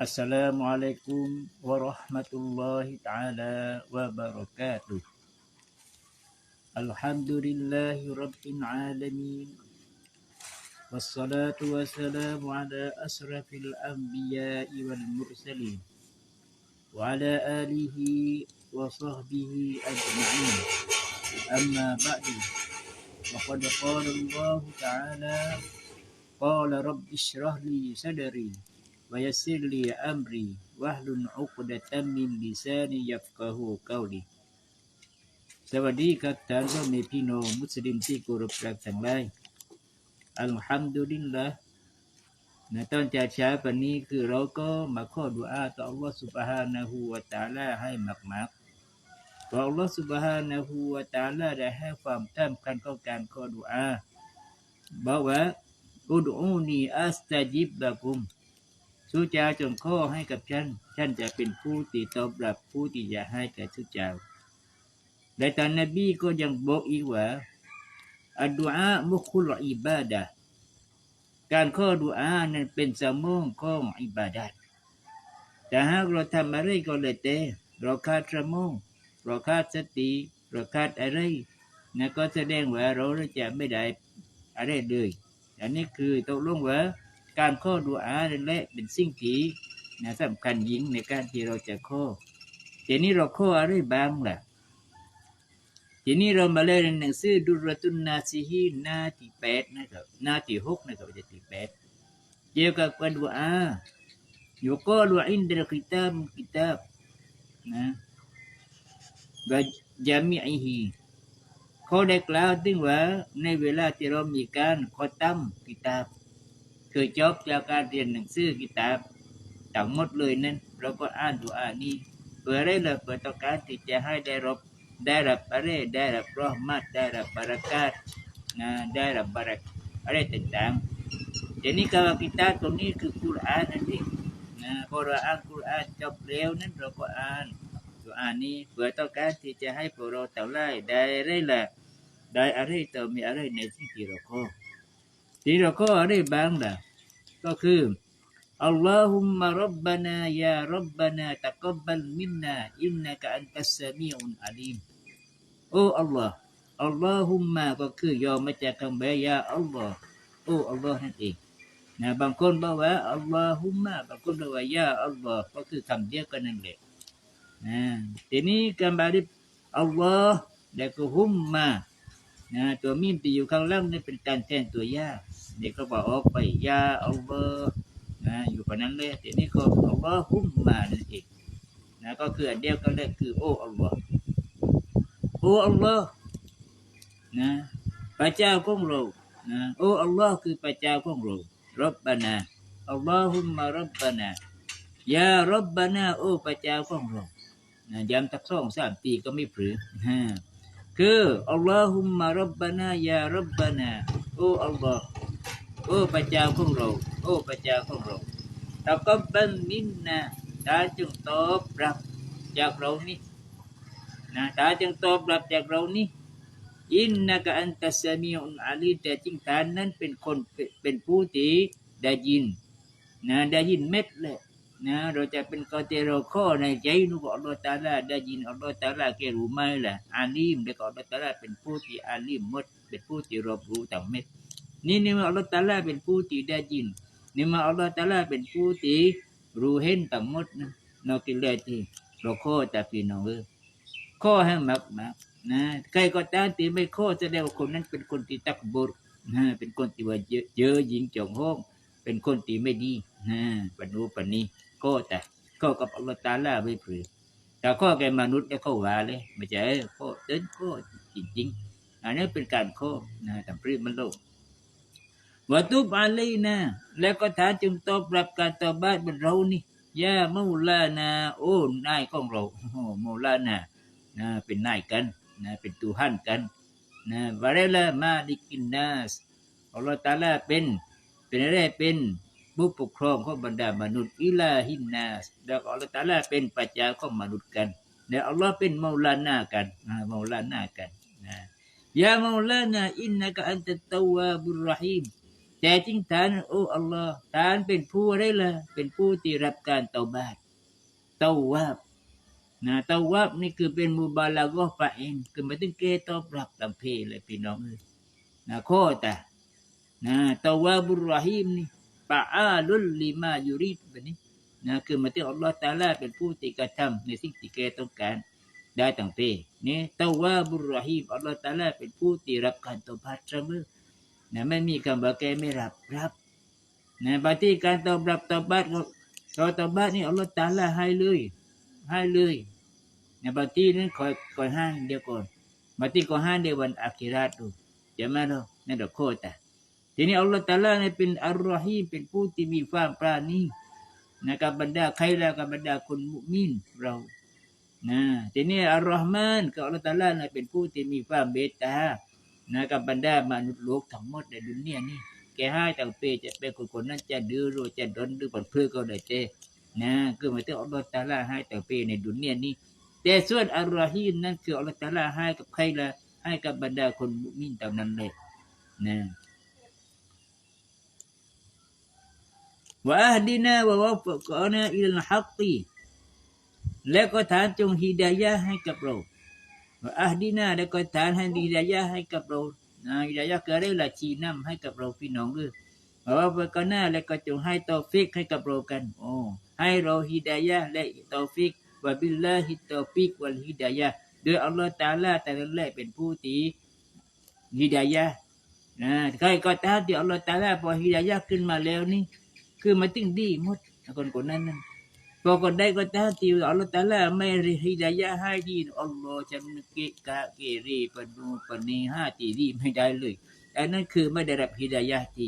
السلام عليكم ورحمة الله تعالى وبركاته الحمد لله رب العالمين والصلاة والسلام على أشرف الأنبياء والمرسلين وعلى آله وصحبه أجمعين أما بعد وقد قال الله تعالى قال رب اشرح لي صدري ويسر لي أمري واحلل عقدة من لساني يفقه قولي สวัสดีครับท่านพ่อแม่พี่น้องมุสลิมที่เคารพรักทั้งหลายอัลฮัมดุลิลละในตอนจะเช้าวันนี้คือเราก็มาขอดุอาต่อ Allah Subhanahu wa Taala ให้มากๆเพราะ Allah Subhanahu wa Taala ได้ให้ความสำคัญของการขอดุอาบอกว่าอุดอูนีอัสตาจิบละกุม สู้เจ้าจงข้อให้กับฉัน ฉันจะเป็นผู้ตีตอบรับผู้ที่จะให้แก่สู้เจ้าและตอนนบีก็ยังบอกอีกว่าอัดดุอามุคุลอิบาดะการข้อดุอานั้นเป็นสมองของอิบาดัตแต่หากเราทำอะไรก็เลยแต่เราขาดสมองเราขาดสติเราขาดอะไรนั่นก็แสดงว่าเราจะไม่ได้อะไรเลย อันนี้คือตกลงว่า การข้อดุอาและเป็นสิ่งที่นะสำคัญยิ่งในการที่เราจะข้อทีนี้เราข้ออะไรบ้างล่ะทีนี้เรามาเล่นหนังสือดุรตุนนาซีฮีนาที่แปดนะครับนาที่หกนะครับจะที่แปดเกี่ยวกับการดุอาอยู่ก็ดุอินเดลกิตาบกิตาบนะบจามิอิฮีเขาได้กล่าวถึงว่าในเวลาที่เรามีการขอตั้มกิตาบ คือจบจากการเรียนหนังสือกิตาบทั้งหมดเลยนั้นเราก็อ่านดูอ่านนี้เพื่ออะไรล่ะเพื่อต้องการที่จะให้ได้รับได้รับอะไรได้รับรหมัดได้รับบารักาตนะได้รับบารักอะไรต่างๆทีนี้ก็กิตาบตรงนี้คือคุรานนั่นเองนะพอเราอ่านคุรานจบแล้วนั้นเราก็อ่านดูอ่านนี้เพื่อต้องการที่จะให้พวกเราต่ละได้อะไรล่ะได้อะไรต่อมีอะไรในสิ่งที่เราขอที่เราขออะไรบ้างล่ะ ก็คืออัลลอฮุมมะรับบานายารับบานาตะกับบัลมินนาอินนักอันตัสสมีอุนอาลีมโอ้อัลลอฮ์อัลลอฮุมมาก็คือยอมมาจากคำแปลยาอัลลอฮ์โอ้อัลลอฮ์นั่นเองนะบางคนบอกว่าอัลลอฮุมมาบางคนบอกว่ายาอัลลอฮ์ก็คือคำเดียวกันนั่นแหละนะทีนี้การบาริอัลลอฮ์แล้วก็ฮุมมา นะตัวมีมที่อยู่ข้างล่างนี่เป็นการแทนตัวยาเด็กก็บอกออกไปยาเอัลลอฮ์นะอยู่คนนั้นเลยทีนี้ก็อัลลอฮ์ฮุมมานั่นเองนะก็คืออันเดียวกันเลยคือโอ้อัลลอฮ์โอ้อัลลอฮ์นะพระเจ้าของเรานะโอ้อัลลอฮ์คือพระเจ้าของเรารับบานาอัลลอฮุมมารับบานายารับบานาโอ้พระเจ้าของเรานะย้ำตักสองสามปีก็ไม่ผือ คืออัลลอฮุมมารับบานายารับบานาโอ้อัลลอฮ์โอ้พระเจ้าของเรา โอ้พระเจ้าของเราตะกบบันมินนะตาจึงตอบรับจากเรานี่นะตาจึงตอบรับจากเรานี่อินนักอันตัสมีอุนอาลีแต่จริงตานั้นเป็นคนเป็นผู้ที่ได้ยินนะได้ยินเม็ดเลย นะเราจะเป็นกอเตโรข้อในใจนุกอัลลอฮฺตาลาได้ยินอัลลอฮฺตาลาแกรู้ไหมล่ะอาลีมแล้วก็อัลลอฮฺตาลาเป็นผู้ที่อาลีมมดเป็นผู้ที่รับรู้ต่างเม็ดนี่นี่มาอัลลอฮฺตาลาเป็นผู้ที่ได้ยินนี่มาอัลลอฮฺตาลาเป็นผู้ที่รู้เห็นทั้งมดนะนอกจากที่เราข้อจากพี่น้องเออข้อให้มากมากนะใครก็ตามที่ไม่ข้อแสดงว่าคนนั้นเป็นคนที่ตักบุรนะเป็นคนที่ว่าเยอะยิงจองห้อง เป็นคนที่ไม่ดีนะปนูปนี้ ก็แต่ข้อกับอัลลอฮฺตาลาไม่เผือแต่ข้อแกมนุษย์เนี่ยเขาว่าเลยไม่ใช่ข้อเดินข้อจริงๆอันนี้เป็นการข้อนะทำพรีมันโลกวะตุบอาลีนะแล้วก็ท้าจึงตอบรับการตอบบาตบนเรานี่ยามูลานา โอ้นายของเราโอ้มูลานานะเป็นนายกันนะเป็นตูฮันกันนะวะเรลามาดิกินนาสอัลลอฮฺตาลาเป็น เป็นอะไรเป็น ผู้ปกครองของบรรดามนุษย์อิลาฮินนาสแล้วอัลลอฮฺตาลาเป็นปัจจาของมนุษย์กันแล้วอัลลอฮ์เป็นมูลานากันนะมูลานากันนะยามูลานาอินนักอันตะตาวาบุรหีมแต่จริงฐานโอ้อัลลอฮ์ฐานเป็นผู้อะไรล่ะเป็นผู้ที่รับการเตาบาตเตาวาบนะเตาวาบนี่คือเป็นมุบาลากอฟะเองคือมายถึงเกตอบรับตามเพลเลยพี่น้องเอ้ยนะข้อตานะเตาวาบุรหิมนี่ ปะอาลุลลิมายูริดแบบนี้นะคือมายถึงอัลลอฮ์ตาลาเป็นผู้ที่กระทำในสิ่งที่แกต้องการได้ตั้งเพนี่เตาวาบุรหิมอัลลอฮ์ตาลาเป็นผู้ที่รับการตอบรับเสมอนะไม่มีคำว่าแกไม่รับรับนะบางทีการตอบรับตอบบัตก็ตอบตอบบัตนี่อัลลอฮฺตาลาให้เลยให้เลยนะบางทีนั้นคอยคอยห้างเดียวก่อนบางทีก็ห้างเดียววันอาคิราตดูจะมาเนาะนั่นดอกโคตร ทีนี้อัลลอฮฺตาลาเนี่ยเป็นอัลลอฮีเป็นผู้ที่มีความปราณีนะกับบรรดาใครแล้วกับบรรดาคนมุมินเรานะทีนี้อัลลอฮ์มานกับอัลลอฮฺตาลาเนี่ยเป็นผู้ที่มีความเมตตานะกับบรรดามนุษย์โลกทั้งหมดในดุนเนียนี่แกให้ต่างเปจะเป็นคนคนนั้นจะดื้อรือจะดนหรือปันเพื่อก็ได้เจนะคือหมายถึงอัลลอฮฺตาลาให้ต่างเปในดุนเนียนี่แต่ส่วนอัลลอฮีนั่นคืออัลลอฮฺตาลาให้กับใครละให้กับบรรดาคนมุมินเท่านั้นเลยนะ วะอัฮดินาวะวะฟะกานะอิลลฮักกีและก็ฐานจงฮิดายะให้กับเราว่าอัดีนาได้ก็ฐานให้ดีดายะให้กับเรานะดีดายะก็ได้ละชี้นำให้กับเราพี่น้องเออว่าว่าก็น่าและก็จงให้ตอฟิกให้กับเรากัน โอ้ให้เราฮิดายะและตอฟิกว่าบิลลาฮิตอฟิกวัลฮิดายะโดยอัลลอฮฺตาลาแต่ละแรกเป็นผู้ที่ฮิดายะนะใครก็ตามที่อัลลอฮฺตาลาพอฮิดายะขึ้นมาแล้วนี่ คือมันตึงดีหมดคนคนนั้นนั่นพอคนได้ก็ตามที่อัลลอฮฺตะอาลาไม่ฮิดายะห์ให้ดีอัลลอฮฺจะมเกะกะเกเรปนูปนีห้าตีดีไม่ได้เลยอันนั้นคือไม่ได้รับฮิดายะที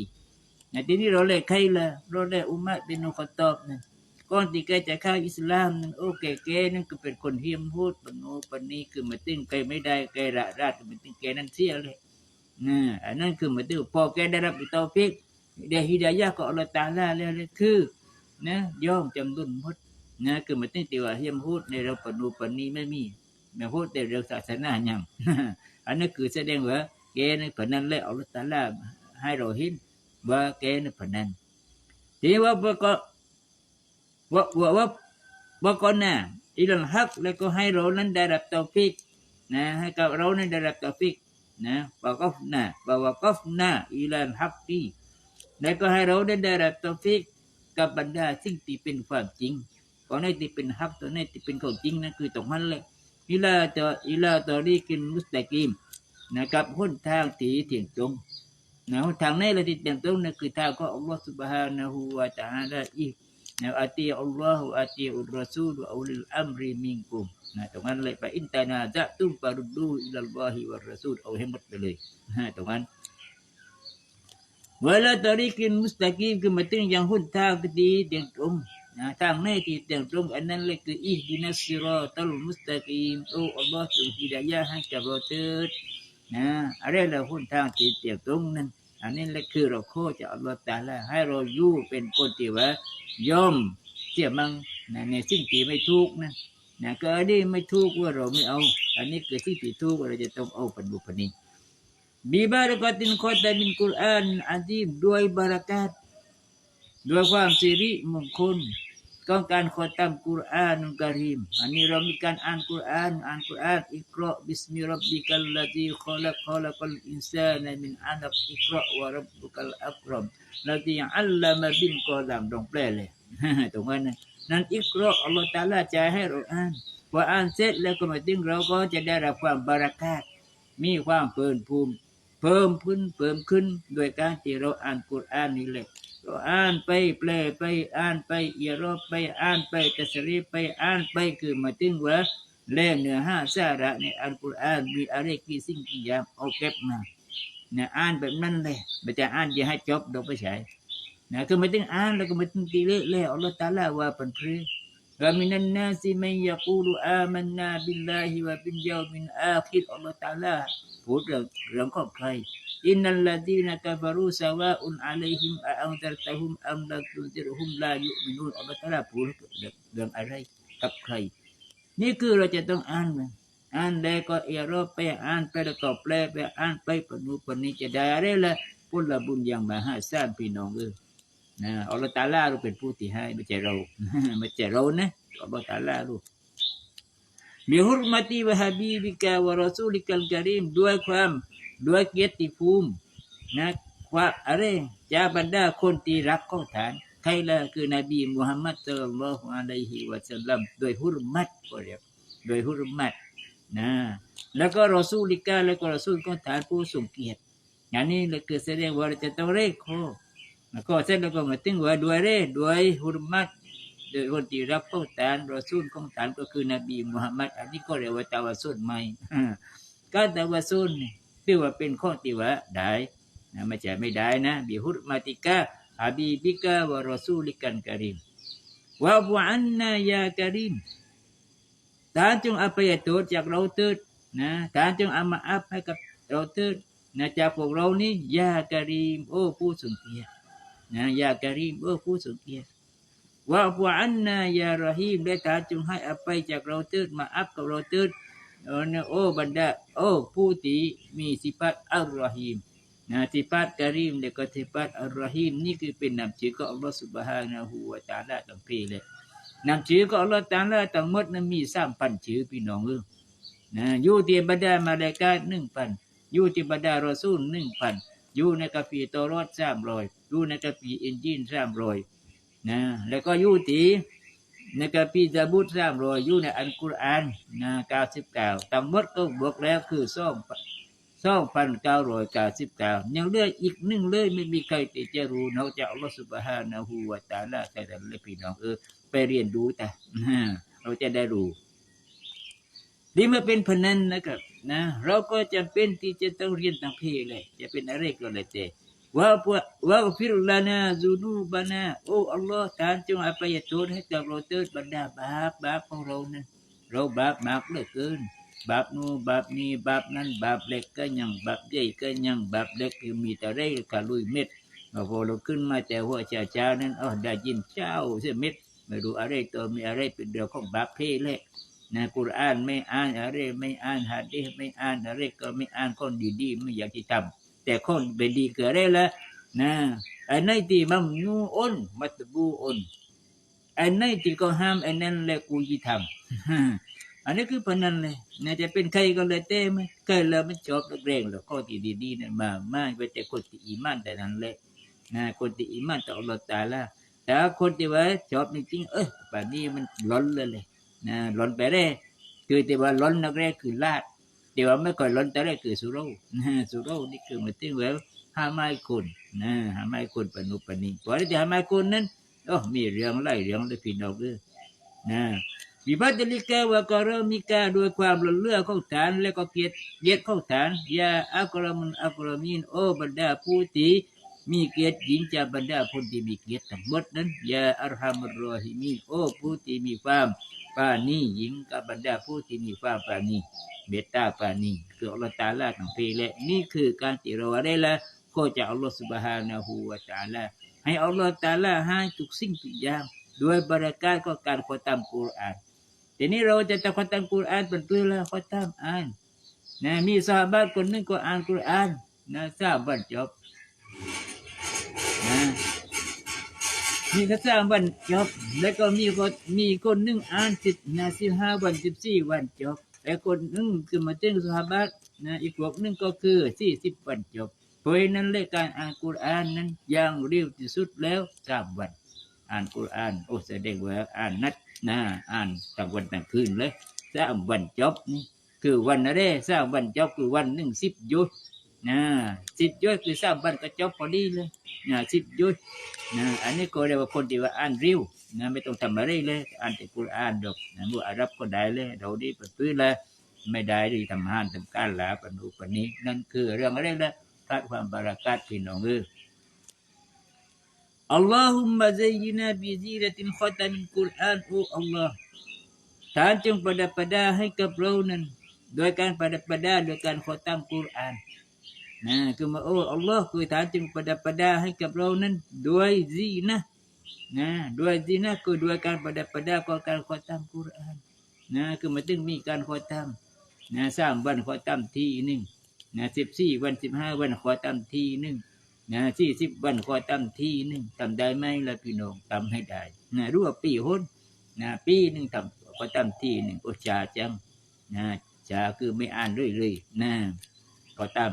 นะทีนี้เราเลยใครละเราเลยอุมัดเป็นอุคตอบนั่นก่อนที่แกจะเข้าอิสลามนั่นโอ้แกแกนั่นก็เป็นคนเฮียมพูดปนูปนีคือมาตึงแกไม่ได้แกละราดมันตึงแกนั่นเสียเลยนะอันนั้นคือมาตึงพอแกได้รับอิตาฟิก ได้ฮิดายะห์ของอัลลอฮฺตาลาแล้วเลยคือนะย่อมจำดุนหมดนะคือมันตั้งแต่ว่าเฮียมพูดในเราปนูปนีไม่มีมาพูดแต่เรื่องศาสนาอย่างอันนั้นคือแสดงว่าแกในผนันและอัลลอฮฺตาลาให้เราเห็นว่าแกในผนันทีนี้ว่าว่าก็ว่าว่าว่าว่าก่อนนะอิลันฮักแล้วก็ให้เรานั้นได้รับตอฟิกนะให้กับเรานั้นได้รับตอฟิกนะว่าก็นะว่าว่าก็นะอิลันฮักที่ และก็ให้เราได้ได้รับตัวฟิกกับบรรดาสิ่งที่เป็นความจริงของในที่เป็นฮับตัวในที่เป็นของจริงนะคือตรงนั้นเลยอิลาตัวอิลาตอรีกินมุสตะกิมนะครับหุ้นทางที่เถียงตรงนะหุ้นทางในเราที่เตียงตรงนั่นคือทางก็อัลลอฮฺสุบฮานะฮูวะตะฮาลาอีนะอัติอัลลอฮฺอัตีอุลรอซูลอุลิลอัมริมิงกุมนะตรงนั้นเลยไปอินตานาจะตุ้มปารุดูอิลลอฮิวะรอซูลเอาให้หมดไปเลยนะตรงนั้น เวลาตอริกินมุสตะกีมคือหมายถึงอย่างหุ่นทางที่ดีเตียงตรงนะทางในที่เตียงตรงอันนั้นเลยคืออิดินัสซิรอตัลมุสตะกีมโอ้อัลลอฮฺทรงฮิดายะให้กับเราเถิดนะอะไรละหุ่นทางที่เตียงตรงนั้นอันนี้แหละคือเราโคจะอัลลอฮฺตาลาให้เราอยู่เป็นคนที่ว่ายอมเสียมังนะในสิ่งที่ไม่ถูกนะนะก็อันนี้ไม่ถูกว่าเราไม่เอา อันนี้คือสิ่งที่ถูกเราจะต้องเอาปัน บุปนิ bibarakatin kota min Quran azim ด้วยบารักัตด้วยความสิริมงคลของการขอตามกุรอานกรีมอันนี้เรามีการอ่านกุรอานอ่านกุรอานอิกราบิสมิรับบิกัลลซีขลักขลักัลอินซานมินอัลักอิกราวะรับบุกัลอักรัมลซีอัลลามะบินกอลามตรงแปลเลยตรงนั้นนั้นอิกราอัลลอฮฺตาลาจะให้เราอ่านพออ่านเสร็จแล้วก็มาถึงเราก็จะได้รับความบารักัตมีความเพิ่มภูมิ เพิ่มขึ้นเพิ่มขึ้น โดยการที่เราอ่านกุรอานนี่แหละเราอ่านไปแปลไปอ่านไปเอียรอบไปอ่านไปตัสรีไปอ่านไปคือมาถึงว่าแล่เนื้อห้าสาระในอัลกุรอานมีอะไรกี่สิ่งกี่อย่างเอาเก็บมาเนี่ยอ่านแบบนั้นเลยไม่จะอ่านอย่าให้จบเราไปใช้นะคือหมายถึงอ่านแล้วก็หมายถึงตีเละแล้วอัลลอฮฺตาลาว่าเป็นพรี ومن الناس من يقول آمنا بالله وباليوم الآخر อัลลอฮฺตะอาลาพูดเรื่องเรื่องของใคร อินนัลลดีนกะฟารูสวาอุนอะลัยฮิมอะอันซัรตะฮุมอัมลัมตุซิรฮุมลายุมินูนอัลลอฮฺตะอาลาพูดเรื่องอะไรกับใคร นี่คือเราจะต้องอ่านมันอ่านแล้วก็เอรอบไปอ่านไปแล้วก็แปลไปอ่านไปปนุปนิจะได้อะไรละ ผลบุญอย่างมหาศาลพี่น้องเออ นะอัลลอฮฺตาลาเราเป็นผู้ที่ให้ไม่ใช่เราไม่ใช่เรานะอัลลอฮฺตาลารู้ bihurmati wa habibika wa rasulikal karim ด้วยความด้วยเกียรติภูมินะว่าอะไรจะบรรดาคนที่รักขอฐานใครละคือนบีมุฮัมมัดสุลลัลลอฮุอะลัยฮิวะสัลลัมโดยฮุรมัตก็เรียกโดยฮุรมัตนะแล้วก็รอซูลิกาแล้วก็รอซูลของฐานผู้ทรงเกียรติอย่างนี้เลยคือแสดงว่าเราจะต้องเรียกเขา ก็เสร็จแล้วก็มาถึงว่าด้วยเร่ด้วยฮุรมัตโดยคนที่รับของฐานรอซูลของฐานก็คือนบีมุฮัมมัดอันนี้ก็เรียกว่าตาวาสุลใหม่การตาวาสุลนี่ถือว่าเป็นข้อที่ว่าได้นะไม่ใช่ไม่ได้นะบิฮุรมาติกาฮาบีบิกาวะรอซูลิกันกะริมวะบุอันนายากะริมฐานจงอภัยโทษจากเราเถิดนะฐานจงอามาอัพให้กับเราเถิดนะจากพวกเรานี่ยากะริมโอ้ผู้ทรงเกียรติ นะยากริมโอ้ผู้ทรงเกียรติว่าผู้อันนายารหีมได้ตาจงให้อภัยจากเราติดมาอัพกับเราติดโอ้นโอ้บรรดาโอ้ผู้ที่มีสิปัตอัลรอฮีมนะสิปัตกะรีมและก็สิปัตอัลรอฮีมนี่คือเป็นนามชื่อของอัลลอฮฺสุบฮานะฮูวะตาลาทั้งปีเลยนามชื่อของอัลลอฮฺตาลาทั้งหมดนั้นมีสามพันชื่อพี่น้องเออนะอยู่ที่บรรดามาเลกาหนึ่งพันอยู่ที่บรรดารอซูลหนึ่งพันอยู่ในกัมภีตอรอดสามร้อย อยู่ในกัมภีร์อินจีนสามรอยนะแล้วก็อยู่ที่ในกัมภีร์ซาบุตสามรอยอยู่ในอัลกุรอานนะเก้าสิบเก้าทั้งหมดก็บวกแล้วคือสองสองพันเก้าร้อยเก้าสิบเก้ายังเลืออีกหนึ่งเลยไม่มีใครที่จะรู้นอกจากอัลลอฮฺสุบฮานะฮูวะตะอาลาแต่ละเลยพี่น้องเออไปเรียนรู้แต่เราจะได้รู้นี่เมื่อเป็นพนันนะครับนะ เราก็จำเป็นที่จะต้องเรียนทั้งเพเลย จะเป็นอะไรก็แล้วแต่ ว่าว่าฟิรลานาซูนูบานาโอ้อัลลอฮ์ทานจงอภัยโทษให้กับเราเถิดบรรดาบาปบาปของเรานั้นเราบาปมากเหลือเกิน บาปนู้นบาปนี้บาปนั้น บาปเล็กก็ยังบาปใหญ่ก็ยังบาปเล็กคือมีแต่ได้กะลุยเม็ดมาพอเราขึ้นมาแต่หัวเช้าเช้าๆนั้นอ๋อได้ยินเช้าเสียเม็ดไม่รู้อะไรตัวมีอะไรเป็นเรื่องของบาปเพศเลยนะกุรอานไม่อ่านอะไรไม่อ่านหะดีษไม่อ่านอะไรก็ไม่อ่านคนดีๆไม่อยากที่ทำ แต่คนเป็นดีเกิดได้ละนะอันไหนที่มัมนูอุนมัตบูอุนอันไหนที่ก็ห้ามอันนั้นแหละกูจะทำอันนี้คือพนันเลยนะจะเป็นใครก็เลยเต้ไหมใครแล้วมันชอบนักเรงหรอกข้อที่ดีๆนั่นมาไม่ไปแต่คนที่อีมานแต่นั้นแหละนะคนที่อีมานต่ออัลลอฮฺตาลาแต่คนที่ว่าชอบจริงๆเออป่านนี้มันล้นเลยเลยนะล้นไปได้คือที่ว่าล้นนักเรงคือลาด เดี๋ยวไม่ก่อยล้นแต่แรกคือสุโรสุโรนี่คือมาติ้งแล้วห้าไม้คนนะห้าไม้คุณปนุปนิพอที่ห้าไม้คนนั้นโอ้มีเรื่องไล่เรื่องเลยพี่น้องเด้อนะวิบัติลิกาวะกรมิกาด้วยความหล่นเลือของฐานและก็เกียรติเกียรติของฐานยาอักรมุนอักรมินโอบรรดาผู้ที่ มีเกียรติหญิงจากบรรดาคนที่มีเกียรติทั้งหมดนั้นยาอัลฮัมรอฮิมีโอ้ผู้ที่มีความปาณีหญิงกับบรรดาผู้ที่มีความปาณีเมตตาปาณีคืออัลลอฮฺตาลาทั้งปีและ นี่คือการที่เราได้ละก็จากอัลลอฮฺสุบฮานะฮูวะตาลาให้อัลลอฮฺตาลาให้ทุกสิ่งทุกอย่างด้วยบารักาก็การขอตามกุรอานทีนี้เราจะจะขอตามกุรอานเป็นตัวละขอตามอ่านนะมีสหายคนหนึงก็อ่านกุรอานนะทราบวันจบ มีก็ทราบวันจบ แล้วก็มีคนมีคนหนึงอ่านสิบนะสิบห้าวันสิบสี่วันจบแต่คนหนึงคือมาเจ้งสหบัตนะอีกพวกหนึงก็คือสี่สิบวันจบ เพราะนั้นเลยการอ่านกุรอานนั้นอย่างเร็วที่สุดแล้วสามวัน อ่านกุรอานโอ้แสดงว่าอ่านนัดนะอ่านตั้งวันตั้งคืนเลยสามวันจบนี่คือวันอะไรสามวันจบคือวันหนึ่งสิบยุทธ นะสิบยุทธคือสามวันก็จบพอดีเลยนะสิบยุทธนะอันนี้ก็เรียกว่าคนที่ว่าอ่านเร็วนะไม่ต้องทำอะไรเลย อ่านแต่กุรอานดอกนะมือารับก็ได้เลยเราดีปิดพื้นลยไม่ได้ที่ทำห้านทำการหลาปนุปนี้ นั่นคือเรื่องอะไรนะพระความบารักาตพี่น้องเออ Allahumma zayyina bi zinatil khatamin Quran O Allah ฐานจงประดับประดาให้กับเรานั้นโดยการประดับประดาโดยการขอตามกุรอาน นะคือมาโอ้อัลลอฮ์คือฐานจงประดับประดาให้กับเรานั้นด้วยซีนะนะด้วยซีนะคือด้วยการประดับประดาก็การขอยตามกุรอานนะคือมาถึงมีการขอยตามนะสามวันขอยตามทีหนึ่งนะสิบสี่วันสิบห้าวันขอยตามทีหนึ่งนะที่สิบวันขอยตำทีหนึ่งตำได้ไหมล่ะพี่น้องตำให้ได้นะรู้ว่าปีหนนะปีหนึ่งตำขอตำทีหนึ่งโอชาจังนะชาคือไม่อ่านเรื่อยๆนะขอยตาม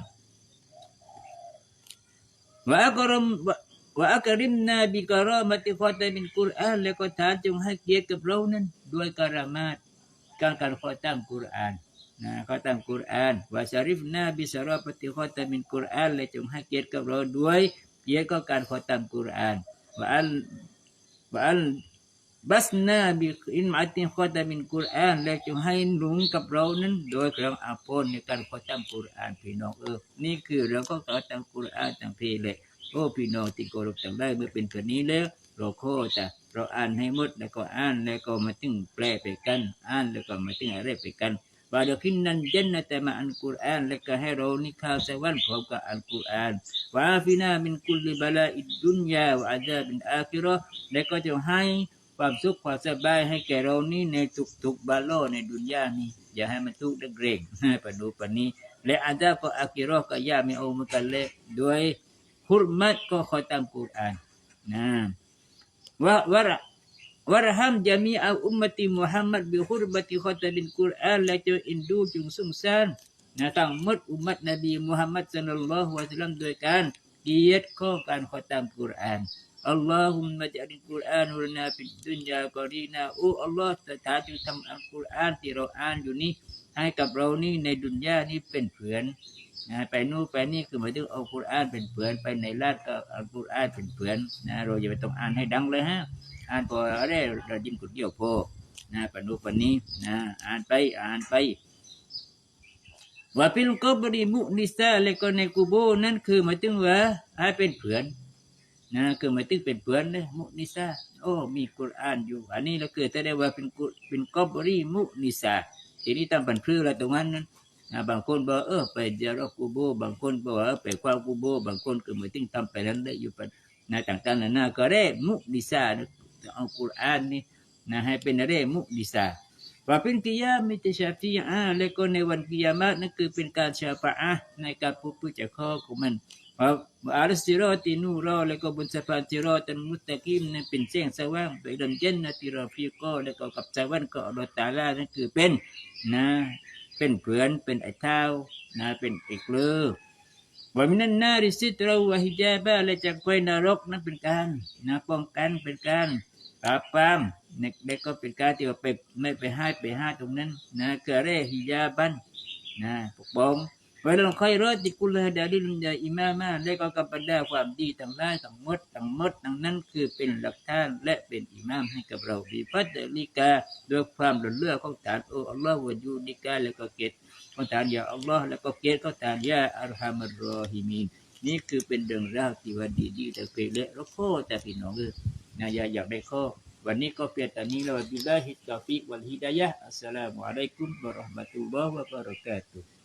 ว่าอักริมนาบิการามติขอตามินกุรอานแล้วก็ท่านจงให้เกียรติกับเรานั้นด้วยการมาตการการขอตามกุรอานนะขอตามกุรอานว่าชาริฟนาบิสราปฏิขอตามินกุรอานและจงให้เกียรติกับเราด้วยเกียรติก็การขอตามกุรอานวะอัลวะอัล บัสนาบิอินมาติข้อตามินกุรอานและจงให้หนุนกับเรานั้น โดยเครื่องอาภรณ์ในการขอตามกุรอานพี่น้องเออ นี่คือเราก็ข้อตามกุรอานต่างเพลเลยโอ้พี่น้องที่เคารพต่างได้เมื่อเป็นแบบนี้แล้ว เราโคจะเราอ่านให้หมดแล้วก็อ่านแล้วก็มาถึงแปลไปกัน อ่านแล้วก็มาถึงอะไรไปกันว่าดี๋ยวขึ้นนั้นเจนนะแต่มาอันกุรอานแล้วก็ให้เรานี่ข้าวสวรรค์พร้อมกับอันกุรอานว่าฟินามินกุลิบาลาอิดดุนยาวอาจาบินอาคิราะห์แล้วก็จะให้ ความสุขความสบายให้แก่เรานี่ในทุกๆบาโลในดุนยานี้อย่าให้มันทุกข์ดักเร่งปะดูปนี้ และอาจารย์ก็อาคิราะห์ก็ยาไม่เอามือนกันเลยด้วยฮุรมัตก็ขอตามกุรอานนะว่าว่า warham jami'a ummati Muhammad bi hurbati khatabil Quran la jo indu jung sung san นะทั้งหมดอุมมัตนบีมุฮัมมัดสัลลัลลอฮุอะลัยฮิวะซัลลัมโดยการเกียรติข้อการขอตามกุรอาน อัลลอฮุมมะจัลิลกุรอานฮุรนาฟิดดุนยากอรีนาโอ้อัลลอฮ์สถานที่ทำอัลกุรอานที่เราอ่านอยู่นี้ให้กับเรานี่ในดุนยานี่เป็นเพื่อนนะไปนู่นไปนี่คือหมายถึงเอากุรอานเป็นเพื่อนไปในลาดก็เอากุรอานเป็นเพื่อนนะเราอย่าไปต้องอ่านให้ดังเลยฮะอ่านพออะไรเรายิ้มกุดเดียวพอนะปนุปนนี้นะอ่านไปอ่านไปว่าเป็นกบริมุนิสาแลก็ในกูโบนั่นคือหมายถึงว่าให้เป็นเพื่อน นะคือหมายถึงเป็นเพื่อนเลยมุนิสาโอ้มีกุรอานอยู่ อันนี้เราเกิดจะได้ว่าเป็นกุเป็นกอบริมุนิสาทีนี้ตั้งปันพรือละตรงนั้นนั้นนะบางคนบอกเออไปเจรกูโบบางคนบอกว่าไปความกูโบบางคนคือหมายถึงทำไปนั้นได้อยู่ปันนะต่างๆนานาก็ได้มุนิสาเอากุรอานนี่นะให้เป็นอะไรมุดิสาว่าเป็นกิยามิตชาฟีอาและก็ในวันกิยามะนั่นคือเป็นการชาฟะอาในการพูดพูดจากข้อของมัน อารสิรอตินูรอแล้วก็บนสะพานสิรอตันมุตตะกิมนั่นเป็นแสงสว่างไปดันเจนนะติรอฟิโกแล้วก็กับสวรรค์ก็อัลอฮฺตาลานั่นคือเป็นนะเป็นเพื่อนเป็นไอ้เท้านะเป็นเอกเลือว่ามินันนาริสิตเราวะฮิจาบะและจากไฟนรกนั้นเป็นการนะป้องกันเป็นการปราบปรามเน็กเด็กก็เป็นการที่ว่าไปไม่ไปให้ไปให้ตรงนั้นนะเกเรฮิจาบันนะปกป้อง ไว้ลองค่อยรอจิกุลฮดาดิลุนยาอิมามาและก็กับบรรดาความดีทั้งหลายทั้งหมดทั้งหมดทั้งนั้นคือเป็นหลักฐานและเป็นอิมามให้กับเราดีพัดลิกาด้วยความหล่นเลือของฐานโออัลลอฮฺวะยูดิกาและก็เกตก็ตานยาอัลลอฮ์แล้วก็เกตก็ตานยาอัลฮัมรอฮิมีนนี่คือเป็นเรื่องราวที่ว่าดีๆแต่เคยเละแล้วก็แต่พี่น้องเออนะอยาอยากได้ข้อวันนี้ก็เพียงแต่นี้แล้วบิลลาฮิตตอฟิกวัลฮิดายะอัสสลามุอะลัยกุมวะเราะห์มะตุลลอฮ์วะบะเราะกาตุฮ์